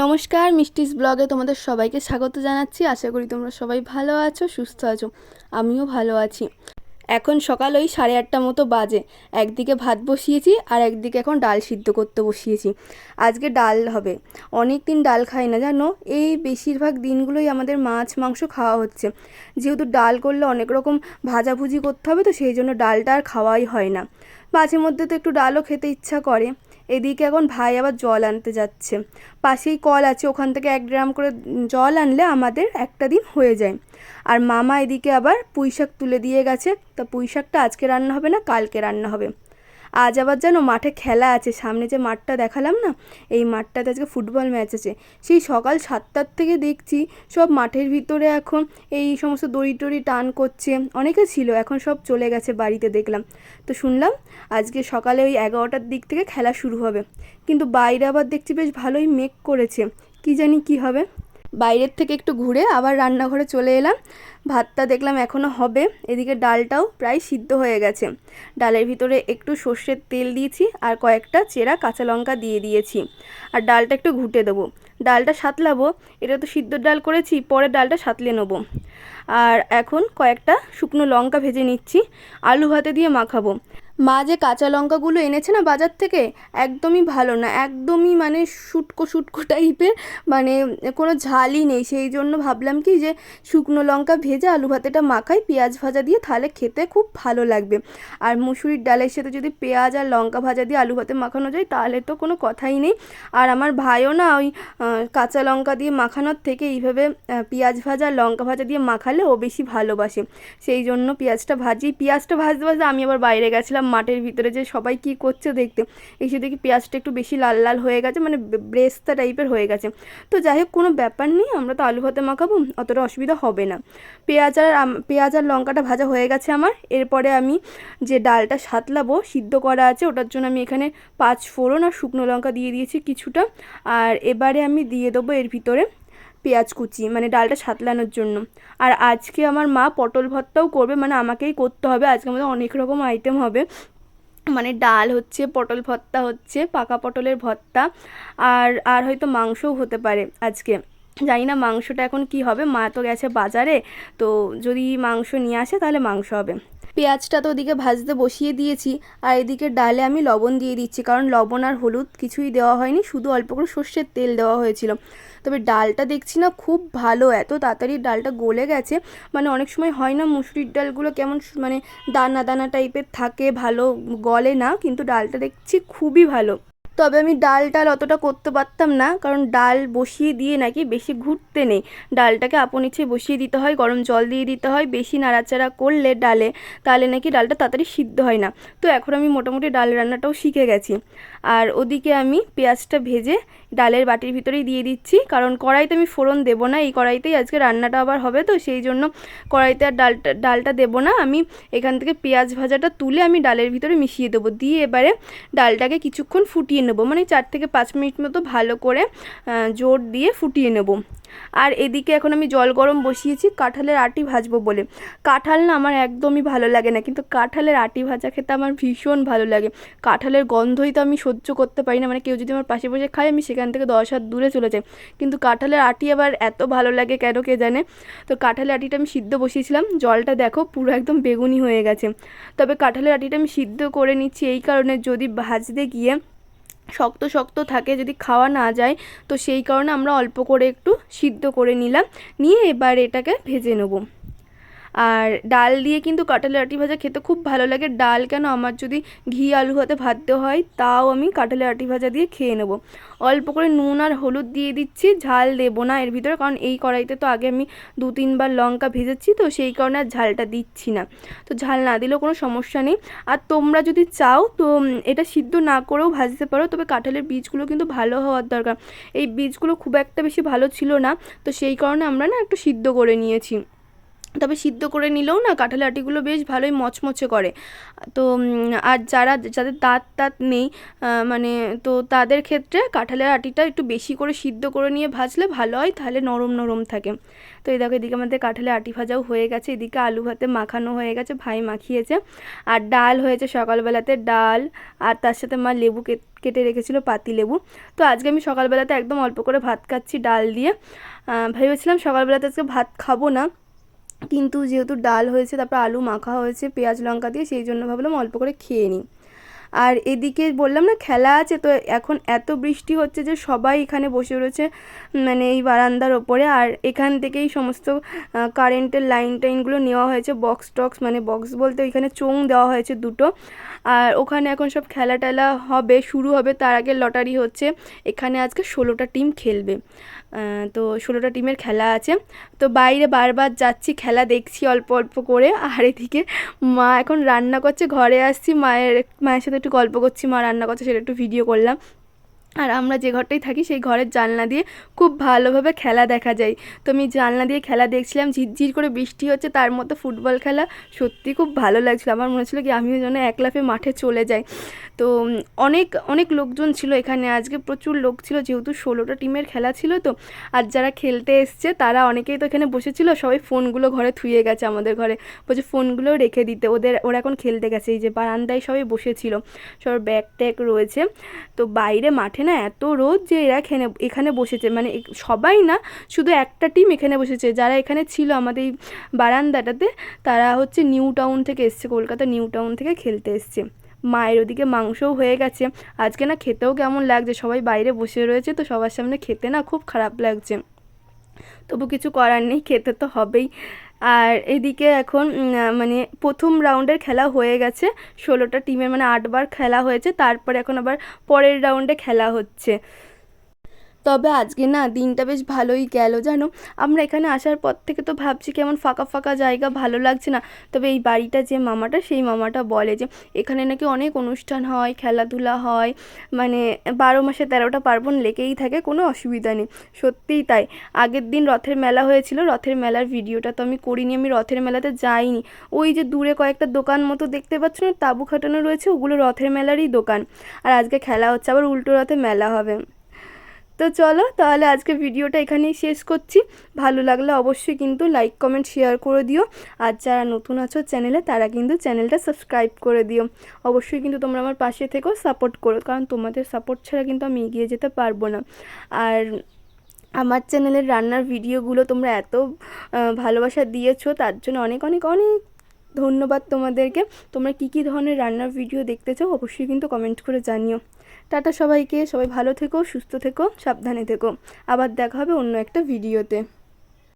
নমস্কার, মিষ্টিস ব্লগে তোমাদের সবাইকে স্বাগত জানাচ্ছি। আশা করি তোমরা সবাই ভালো আছো, সুস্থ আছো। আমিও ভালো আছি। এখন সকাল ওই সাড়ে আটটা মতো বাজে। একদিকে ভাত বসিয়েছি আর একদিকে এখন ডাল সিদ্ধ করতে বসিয়েছি। আজকে ডাল হবে। অনেক দিন ডাল খাই না, জানো? এই বেশিরভাগ দিনগুলোই আমাদের মাছ, মাংস খাওয়া হচ্ছে। যেহেতু ডাল করলে অনেক রকম ভাজাভুজি করতে হবে, তো সেই জন্য ডালটা আর খাওয়াই হয় না। মাঝে মধ্যে তো একটু ডালও খেতে ইচ্ছা করে। এদিকে এখন ভাই আবার জল আনতে যাচ্ছে। পাশেই কল আছে, ওখান থেকে এক গ্রাম করে জল আনলে আমাদের একটা দিন হয়ে যায়। আর মামা এদিকে আবার পুঁই শাক তুলে দিয়ে গেছে। তা পুঁই শাকটা আজকে রান্না হবে না, কালকে রান্না হবে। আজ আবার যেন মাঠে খেলা আছে। সামনে যে মাঠটা দেখালাম না, এই মাঠটাতে আজকে ফুটবল ম্যাচ আছে। সেই সকাল সাতটার থেকে দেখছি সব মাঠের ভিতরে এখন এই সমস্ত দড়ি টড়ি টান করছে। অনেকে ছিল, এখন সব চলে গেছে বাড়িতে দেখলাম। তো শুনলাম আজকে সকালে ওই এগারোটার দিক থেকে খেলা শুরু হবে। কিন্তু বাইরে আবার দেখছি বেশ ভালোই মেঘ করেছে। কি জানি কি হবে? বাইরের থেকে একটু ঘুরে আবার রান্নাঘরে চলে এলাম। ভাতটা দেখলাম এখনও হবে। এদিকে ডালটাও প্রায় সিদ্ধ হয়ে গেছে। ডালের ভিতরে একটু সর্ষের তেল দিয়েছি আর কয়েকটা চেরা কাঁচা লঙ্কা দিয়ে দিয়েছি। আর ডালটা একটু ঘুটে দেবো। ডালটা সাতলাবো, এটা তো সিদ্ধ ডাল করেছি, পরে ডালটা সাতলে নেব। আর এখন কয়েকটা শুকনো লঙ্কা ভেজে নিচ্ছি। আলু ভাতে দিয়ে মাখাবো। মা যে কাঁচা লঙ্কাগুলো এনেছে না বাজার থেকে, একদমই ভালো না, একদমই মানে শুটকো শুটকো টাইপের মানে কোনো ঝালই নেই। সেই জন্য ভাবলাম কি যে শুকনো লঙ্কা ভেজে আলু ভাতেটা মাখাই, পেঁয়াজ ভাজা দিয়ে তাহলে খেতে খুব ভালো লাগবে। আর মুসুরির ডালের সাথে যদি পেঁয়াজ আর লঙ্কা ভাজা দিয়ে আলু ভাতে মাখানো যায়, তাহলে তো কোনো কথাই নেই। আর আমার ভাইও না ওই কাঁচা লঙ্কা দিয়ে মাখানোর থেকে এইভাবে পেঁয়াজ ভাজা লঙ্কা ভাজা দিয়ে মাখালে ও বেশি ভালোবাসে। সেই জন্য পেঁয়াজটা ভাজি, পেঁয়াজটা ভাজতে ভাজতে আমি আবার বাইরে গেছিলাম মাঠের ভিতরে যে সবাই কি করছে দেখতে। এসে দেখি পেঁয়াজটা একটু বেশি লাল লাল হয়ে গেছে মানে ব্রেস্তা টাইপের হয়ে গেছে। তো যাই হোক কোনো ব্যাপার নেই, আমরা তো আলু ভাতে মাখাবো, অতটা অসুবিধা হবে না। পেঁয়াজ আর পেঁয়াজ আর লঙ্কাটা ভাজা হয়ে গেছে আমার। এরপরে আমি যে ডালটা সাতলাবো, সিদ্ধ করা আছে, ওটার জন্য আমি এখানে পাঁচ ফোড়ন আর শুকনো লঙ্কা দিয়ে দিয়েছি কিছুটা। আর এবারে আমি দিয়ে দেবো এর ভিতরে পেঁয়াজ কুচি মানে ডালটা সাতলানোর জন্য। আর আজকে আমার মা পটল ভর্তাও করবে মানে আমাকেই করতে হবে। আজকে আমাদের অনেক রকম আইটেম হবে। মানে ডাল হচ্ছে, পটল ভর্তা হচ্ছে, পাকা পটলের ভর্তা, আর আর হয়তো মাংসও হতে পারে আজকে। জানি না মাংসটা এখন কি হবে, মা তো গেছে বাজারে, তো যদি মাংস নিয়ে আসে তাহলে মাংস হবে। পেঁয়াজটা তো ওদিকে ভাজতে বসিয়ে দিয়েছি, আর এদিকে ডালে আমি লবণ দিয়ে দিচ্ছি, কারণ লবণ আর হলুদ কিছুই দেওয়া হয়নি, শুধু অল্প করে সর্ষের তেল দেওয়া হয়েছিল। তবে ডালটা দেখছি না খুব ভালো, এত তাড়াতাড়ি ডালটা গলে গেছে মানে অনেক সময় হয় না মুসুরির ডালগুলো কেমন মানে দানা দানা টাইপের থাকে, ভালো গলে না, কিন্তু ডালটা দেখছি খুবই ভালো। তবে আমি ডাল টাল অতটা করতে পারতাম না, কারণ ডাল বসিয়ে দিয়ে নাকি বেশি ঘুরতে নেই। ডালটাকে আপন ইচ্ছে বসিয়ে দিতে হয়, গরম জল দিয়ে দিতে হয়, বেশি নাড়াচাড়া করলে ডালে তাহলে নাকি ডালটা তাড়াতাড়ি সিদ্ধ হয় না। তো এখন আমি মোটামুটি ডাল রান্নাটাও শিখে গেছি। আর ওদিকে আমি পেঁয়াজটা ভেজে ডালের বাটির ভিতরেই দিয়ে দিচ্ছি, কারণ কড়াইতে আমি ফোড়ন দেবো না, এই কড়াইতেই আজকে রান্নাটা আবার হবে, তো সেই জন্য কড়াইতে আর ডালটা ডালটা দেবো না। আমি এখান থেকে পেঁয়াজ ভাজাটা তুলে আমি ডালের ভিতরে মিশিয়ে দেবো। দিয়ে এবারে ডালটাকে কিছুক্ষণ ফুটিয়ে নেব মানে চার থেকে পাঁচ মিনিট মতো ভালো করে জোর দিয়ে ফুটিয়ে নেব। আর এদিকে এখন আমি জল গরম বসিয়েছি, কাঁঠালের আটি ভাজবো বলে। কাঁঠাল না আমার একদমই ভালো লাগে না, কিন্তু কাঁঠালের আটি ভাজা খেতে আমার ভীষণ ভালো লাগে। কাঁঠালের গন্ধই তো আমি সহ্য করতে পারি না মানে কেউ যদি আমার পাশে বসে খায়, আমি সেখান থেকে দশ হাত দূরে চলে যাই। কিন্তু কাঁঠালের আটি আবার এত ভালো লাগে কেন কে জানে? তো কাঁঠালের আটিটা আমি সিদ্ধ বসিয়েছিলাম, জলটা দেখো পুরো একদম বেগুনি হয়ে গেছে। তবে কাঁঠালের আটিটা আমি সিদ্ধ করে নিচ্ছি এই কারণে যদি ভাজতে গিয়ে শক্ত শক্ত থাকে, যদি খাওয়া না যায়, তো সেই কারণে আমরা অল্প করে একটু সিদ্ধ করে নিলাম। নিয়ে এবার এটাকে ভেজে নেব। আর ডাল দিয়ে কিন্তু কাঁঠালের আটি ভাজা খেতে খুব ভালো লাগে। ডাল কেন? আমার যদি ঘি আলু ভাতে ভাজতে হয়, তাও আমি কাঁঠালের আটি ভাজা দিয়ে খেয়ে নেব। অল্প করে নুন আর হলুদ দিয়ে দিচ্ছি, ঝাল দেবো না এর ভিতরে, কারণ এই কড়াইতে তো আগে আমি দু তিনবার লঙ্কা ভেজেছি, তো সেই কারণে আর ঝালটা দিচ্ছি না। তো ঝাল না দিলেও কোনো সমস্যা নেই। আর তোমরা যদি চাও, তো এটা সিদ্ধ না করেও ভাজতে পারো, তবে কাঁঠালের বীজগুলো কিন্তু ভালো হওয়ার দরকার। এই বীজগুলো খুব একটা বেশি ভালো ছিল না, তো সেই কারণে আমরা না একটু সিদ্ধ করে নিয়েছি। তবে সিদ্ধ করে নিলেও না কাঁঠালের আটিগুলো বেশ ভালোই মচমচে করে। তো আর যারা, যাদের দাঁত টাত নেই মানে তো তাদের ক্ষেত্রে কাঁঠালের আটিটা একটু বেশি করে সিদ্ধ করে নিয়ে ভাজলে ভালো হয়, তাহলে নরম নরম থাকে। তো এই দেখো, এদিকে আমাদের কাঁঠালের আটি ভাজাও হয়ে গেছে, এদিকে আলু ভাতে মাখানো হয়ে গেছে, ভাই মাখিয়েছে। আর ডাল হয়েছে সকালবেলাতে, ডাল, আর তার সাথে মা লেবু কেট- রেখেছিল পাতি লেবু। তো আজকে আমি সকালবেলাতে একদম অল্প করে ভাত খাচ্ছি ডাল দিয়ে। ভেবেছিলাম সকালবেলাতে আজকে ভাত খাব না। কিন্তু যেহেতু ডাল হয়েছে, তারপর আলু মাখা হয়েছে, পেঁয়াজ লঙ্কা দিয়ে, সেই জন্য ভাবলাম অল্প করে খেয়ে নিই। আর এদিকে বললাম না, খেলা আছে, তো এখন এত বৃষ্টি হচ্ছে যে সবাই এখানে বসে রয়েছে মানে এই বারান্দার ওপরে। আর এখান থেকেই সমস্ত কারেন্টের লাইন টাইনগুলো নেওয়া হয়েছে বক্স টক্স মানে বক্স বলতে ওইখানে চোং দেওয়া হয়েছে দুটো। আর ওখানে এখন সব খেলা টেলা হবে, শুরু হবে, তার আগে লটারি হচ্ছে। এখানে আজকে ষোলোটা টিম খেলবে। তো ষোলোটা টিমের খেলা আছে। তো বাইরে বারবার যাচ্ছি, খেলা দেখছি অল্প অল্প করে। আর এদিকে মা এখন রান্না করছে, ঘরে আসছি, মায়ের মায়ের সাথে একটু গল্প করছি, মা রান্না করছে, সেটা একটু ভিডিও করলাম। আর আমরা যে ঘরটাই থাকি সেই ঘরের জানলা দিয়ে খুব ভালোভাবে খেলা দেখা যায়। তো আমি জানলা দিয়ে খেলা দেখছিলাম, ঝিরঝির করে বৃষ্টি হচ্ছে, তার মধ্যে ফুটবল খেলা সত্যি খুব ভালো লাগছিল। আমার মনে হচ্ছিল কি আমিও যেন এক লাফে মাঠে চলে যাই। তো অনেক অনেক লোকজন ছিল এখানে। আজকে প্রচুর লোক ছিল, যেহেতু ষোলোটা টিমের খেলা ছিল তো। আর যারা খেলতে এসছে, তারা অনেকেই তো এখানে বসেছিল, সবাই ফোনগুলো ঘরে থুয়ে গেছে আমাদের ঘরে। বলছে ফোনগুলো রেখে দিতে। ওদের, ওরা এখন খেলতে গেছে, এই যে বারান্দায় সবাই বসেছিল। সবার ব্যাগ ট্যাগ রয়েছে। তো বাইরে মাঠে না? এত রোদ যে এরা এখানে এখানে বসেছে। মানে সবাই না, শুধু একটা টিম এখানে বসেছে। যারা এখানে ছিল আমাদের এই বারান্দাটাতে, তারা হচ্ছে নিউ টাউন থেকে এসছে, কলকাতা নিউ টাউন থেকে খেলতে এসছে। মায়ের ওদিকে মাংসও হয়ে গেছে। আজকে না খেতেও কেমন লাগছে? সবাই বাইরে বসে রয়েছে, তো সবার সামনে খেতে না খুব খারাপ লাগছে। তবু কিছু করার নেই, খেতে তো হবেই। আর এদিকে এখন মানে প্রথম রাউন্ডের খেলা হয়ে গেছে। ষোলোটা টিমের মানে আটবার খেলা হয়েছে। তারপরে এখন আবার পরের রাউন্ডে খেলা হচ্ছে। তবে আজকে না দিনটা বেশ ভালোই গেল, জানো? আমরা এখানে আসার পর থেকে তো ভাবছি কেমন ফাঁকা ফাঁকা জায়গা, ভালো লাগছে না। তবে এই বাড়িটা যে মামাটা, সেই মামাটা বলে যে এখানে নাকি অনেক অনুষ্ঠান হয়, খেলাধুলা হয় মানে বারো মাসে তেরোটা পার্বণ লেগেই থাকে, কোনো অসুবিধা নেই। সত্যিই তাই। আগের দিন রথের মেলা হয়েছিল, রথের মেলার ভিডিওটা তো আমি করিনি, আমি রথের মেলাতে যাইনি। ওই যে দূরে কয়েকটা দোকান মতো দেখতে পাচ্ছ না, তাঁবু খাটানো রয়েছে, ওগুলো রথের মেলারই দোকান। আর আজকে খেলা হচ্ছে, আবার উল্টো রথে মেলা হবে। তো চলো তাহলে আজকে ভিডিওটা এখানেই শেষ করছি। ভালো লাগলে অবশ্যই কিন্তু লাইক কমেন্ট শেয়ার করে দিও। আর যারা নতুন আছো চ্যানেলে তারা কিন্তু চ্যানেলটা সাবস্ক্রাইব করে দিও। অবশ্যই কিন্তু তোমরা আমার পাশে থেকেও সাপোর্ট করো, কারণ তোমাদের সাপোর্ট ছাড়া কিন্তু আমি এগিয়ে যেতে পারব না। আর আমার চ্যানেলের রান্নার ভিডিওগুলো তোমরা এত ভালোবাসা দিয়েছ, তার জন্য অনেক অনেক অনেক ধন্যবাদ তোমাদেরকে। তোমরা কী কী ধরনের রান্নার ভিডিও দেখতে চাও অবশ্যই কিন্তু কমেন্ট করে জানিও। টাটা সবাইকে, সবাই ভালো থেকো, সুস্থ থেকো, সাবধানে থেকো। আবার দেখা হবে অন্য একটা ভিডিওতে।